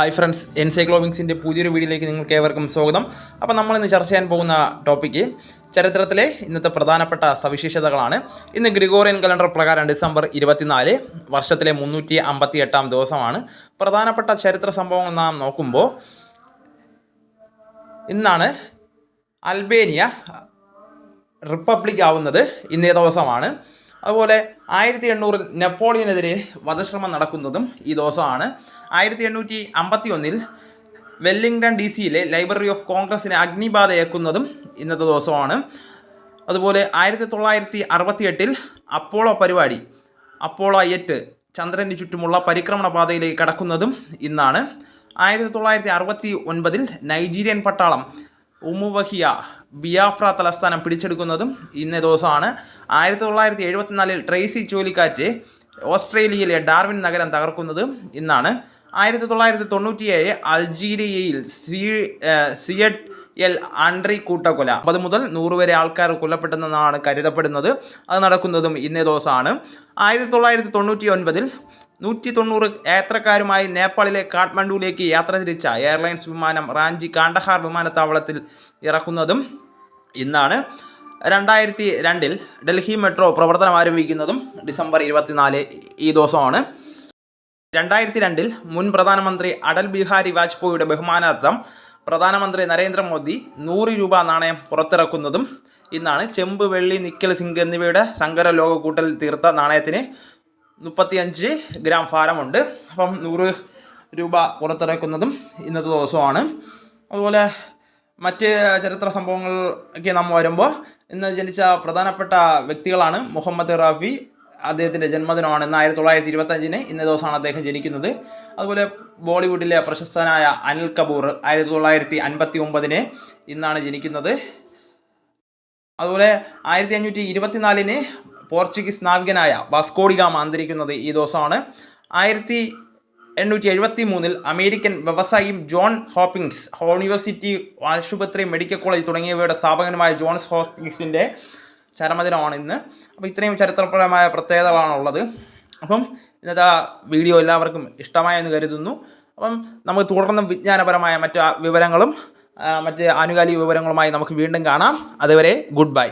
Hi friends എൻസൈക്ലോമിക്സിന്റെ പുതിയൊരു വീഡിയോയിലേക്ക് നിങ്ങൾക്ക് ഏവർക്കും സ്വാഗതം. അപ്പോൾ നമ്മൾ ഇന്ന് ചർച്ച ചെയ്യാൻ പോകുന്ന ടോപ്പിക്ക് ചരിത്രത്തിലെ ഇന്നത്തെ പ്രധാനപ്പെട്ട സവിശേഷതകളാണ്. ഇന്ന് ഗ്രിഗോറിയൻ കലണ്ടർ പ്രകാരം ഡിസംബർ ഇരുപത്തിനാല് വർഷത്തിലെ മുന്നൂറ്റി അമ്പത്തി എട്ടാം ദിവസമാണ്. പ്രധാനപ്പെട്ട ചരിത്ര സംഭവങ്ങൾ നാം നോക്കുമ്പോൾ ഇന്നാണ് അൽബേനിയ റിപ്പബ്ലിക് ആവുന്നത് ഇന്നേ ദിവസമാണ്. അതുപോലെ ആയിരത്തി എണ്ണൂറിൽ നെപ്പോളിയനെതിരെ വധശ്രമം നടക്കുന്നതും ഈ ദിവസമാണ്. ആയിരത്തി എണ്ണൂറ്റി അമ്പത്തി ഒന്നിൽ വെല്ലിംഗ്ടൺ ഡി സിയിലെ ലൈബ്രറി ഓഫ് കോൺഗ്രസിനെ അഗ്നിബാധയേക്കുന്നതും ഇന്നത്തെ ദിവസമാണ്. അതുപോലെ ആയിരത്തി തൊള്ളായിരത്തി അറുപത്തി എട്ടിൽ അപ്പോളോ പരിപാടി അപ്പോളോ എട്ട് ചന്ദ്രന് ചുറ്റുമുള്ള പരിക്രമണ പാതയിലേക്ക് കടക്കുന്നതും ഇന്നാണ്. ആയിരത്തി തൊള്ളായിരത്തി അറുപത്തി ഒൻപതിൽ നൈജീരിയൻ പട്ടാളം ഉമുവഹിയ ബിയാഫ്ര തലസ്ഥാനം പിടിച്ചെടുക്കുന്നതും ഇന്നേ ദിവസമാണ്. ആയിരത്തി തൊള്ളായിരത്തി എഴുപത്തിനാലിൽ ട്രേസി ചുഴലിക്കാറ്റ് ഓസ്ട്രേലിയയിലെ ഡാർവിൻ നഗരം തകർക്കുന്നതും ഇന്നാണ്. ആയിരത്തി തൊള്ളായിരത്തി തൊണ്ണൂറ്റിയേഴ് അൾജീരിയയിൽ സി സിയഡ് എൽ ആൻഡ്രി കൂട്ടക്കൊല. അമ്പത് മുതൽ നൂറ് വരെ ആൾക്കാർ കൊല്ലപ്പെട്ടെന്നാണ് കരുതപ്പെടുന്നത്. അത് നടക്കുന്നതും ഇന്നേ ദിവസമാണ്. ആയിരത്തി തൊള്ളായിരത്തി തൊണ്ണൂറ്റി ഒൻപതിൽ നൂറ്റി തൊണ്ണൂറ് യാത്രക്കാരുമായി നേപ്പാളിലെ കാഠ്മണ്ഡുവിലേക്ക് യാത്ര തിരിച്ച എയർലൈൻസ് വിമാനം റാഞ്ചി കാണ്ടഹാർ വിമാനത്താവളത്തിൽ ഇറക്കുന്നതും ഇന്നാണ്. രണ്ടായിരത്തി രണ്ടിൽ ഡൽഹി മെട്രോ പ്രവർത്തനം ആരംഭിക്കുന്നതും ഡിസംബർ ഇരുപത്തിനാല് ഈ ദിവസമാണ്. രണ്ടായിരത്തി രണ്ടിൽ മുൻ പ്രധാനമന്ത്രി അടൽ ബിഹാരി വാജ്പേയിയുടെ ബഹുമാനാർത്ഥം പ്രധാനമന്ത്രി നരേന്ദ്രമോദി നൂറ് രൂപ നാണയം പുറത്തിറക്കുന്നതും ഇന്നാണ്. ചെമ്പ് വെള്ളി നിക്കൽ സിങ്ക് എന്നിവയുടെ സങ്കര ലോകക്കൂട്ടൽ കൂട്ടൽ തീർത്ത നാണയത്തിന് മുപ്പത്തിയഞ്ച് ഗ്രാം ഭാരമുണ്ട്. അപ്പം നൂറ് രൂപ പുറത്തിറക്കുന്നതും ഇന്നത്തെ ദിവസമാണ്. അതുപോലെ മറ്റ് ചരിത്ര സംഭവങ്ങൾ ഒക്കെ നാം വരുമ്പോൾ ഇന്ന് ജനിച്ച പ്രധാനപ്പെട്ട വ്യക്തികളാണ് മുഹമ്മദ് റാഫി. അദ്ദേഹത്തിന്റെ ജന്മദിനമാണ് ഇന്ന് ആയിരത്തി തൊള്ളായിരത്തി ഇരുപത്തഞ്ചിന് ഇന്ന ദിവസമാണ് അദ്ദേഹം ജനിക്കുന്നത്. അതുപോലെ ബോളിവുഡിലെ പ്രശസ്തനായ അനിൽ കപൂർ ആയിരത്തി തൊള്ളായിരത്തി അൻപത്തി ഒമ്പതിന് ഇന്നാണ് ജനിക്കുന്നത്. അതുപോലെ ആയിരത്തി അഞ്ഞൂറ്റി ഇരുപത്തിനാലിന് പോർച്ചുഗീസ് നാവികനായ വാസ്കോഡിഗാമ അന്തരിക്കുന്നത് ഈ ദിവസമാണ്. ആയിരത്തി എണ്ണൂറ്റി എഴുപത്തി മൂന്നിൽ അമേരിക്കൻ വ്യവസായി ജോൺ ഹോപ്പിങ്സ് യൂണിവേഴ്സിറ്റി ആശുപത്രി മെഡിക്കൽ കോളേജ് തുടങ്ങിയവയുടെ സ്ഥാപകനുമായ ജോൺസ് ഹോപ്പിങ്സിന്റെ ചരമദിനമാണ് ഇന്ന്. അപ്പോൾ ഇത്രയും ചരിത്രപരമായ പ്രത്യേകതകളാണ് ഉള്ളത് അപ്പം ഇന്നത്തെ വീഡിയോ എല്ലാവർക്കും ഇഷ്ടമായെന്ന് കരുതുന്നു. അപ്പം നമുക്ക് തുടർന്നും വിജ്ഞാനപരമായ മറ്റ് വിവരങ്ങളും മറ്റ് ആനുകാലിക വിവരങ്ങളുമായി നമുക്ക് വീണ്ടും കാണാം. അതുവരെ ഗുഡ് ബൈ.